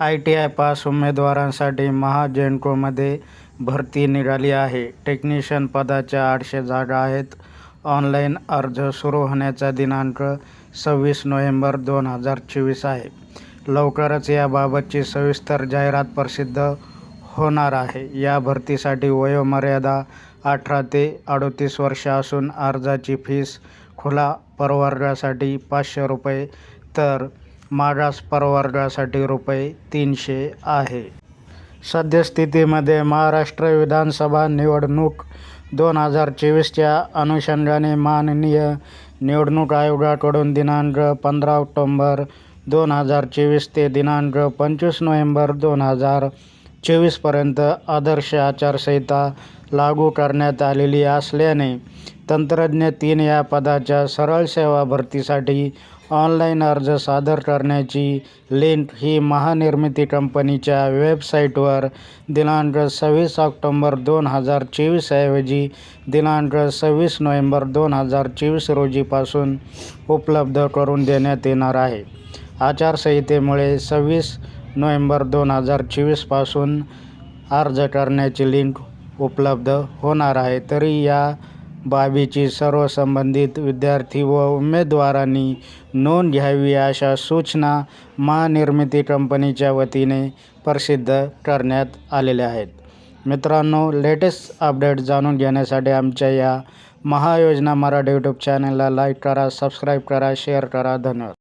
I T I pass उमेदवारांसाठी महाजेनकोमध्ये भरती निघाली आहे. टेक्निशियन पदाच्या आठशे जागा आहेत. ऑनलाईन अर्ज सुरू होण्याचा दिनांक सव्वीस नोव्हेंबर दोन हजार चोवीस आहे. लवकरच याबाबतची सविस्तर जाहिरात प्रसिद्ध होणार आहे. या भरतीसाठी वयोमर्यादा अठरा ते अडतीस वर्ष असून अर्जाची फीस खुला प्रवर्गासाठी पाचशे रुपये तर मागास प्रवर्गासाठी रुपये तीनशे आहे. सद्यस्थितीमध्ये महाराष्ट्र विधानसभा निवडणूक दोन हजार चोवीसच्या अनुषंगाने माननीय निवडणूक आयोगाकडून दिनांक पंधरा ऑक्टोंबर दोन हजार चोवीस ते दिनांक पंचवीस नोव्हेंबर दोन हजार चोवीसपर्यंत आदर्श आचारसंहिता लागू करण्यात आलेली असल्याने तंत्रज्ञ तीन या पदाच्या सरळ सेवा भरतीसाठी ऑनलाईन अर्ज सादर करण्याची लिंक ही महानिर्मिती कंपनीच्या वेबसाईटवर दिनांक सव्वीस ऑक्टोंबर दोन हजार चोवीसऐवजी दिनांक सव्वीस नोव्हेंबर दोन हजार चोवीस रोजीपासून उपलब्ध करून देण्यात येणार आहे. आचारसंहितेमुळे सव्वीस नोव्हेंबर दोन हजार चोवीसपासून अर्ज करण्याची लिंक उपलब्ध होणार आहे. तरी या बाबीची सर्व संबंधित विद्यार्थी व उमेदवारांनी नोंद घ्यावी अशा सूचना महानिर्मिती कंपनीच्या वतीने प्रसिद्ध करण्यात आलेल्या आहेत. मित्रांनो लेटेस्ट अपडेट जाणून घेण्यासाठी आमच्या या महायोजना मराठी यूट्यूब चॅनलला लाईक करा सबस्क्राईब करा शेअर करा. धन्यवाद.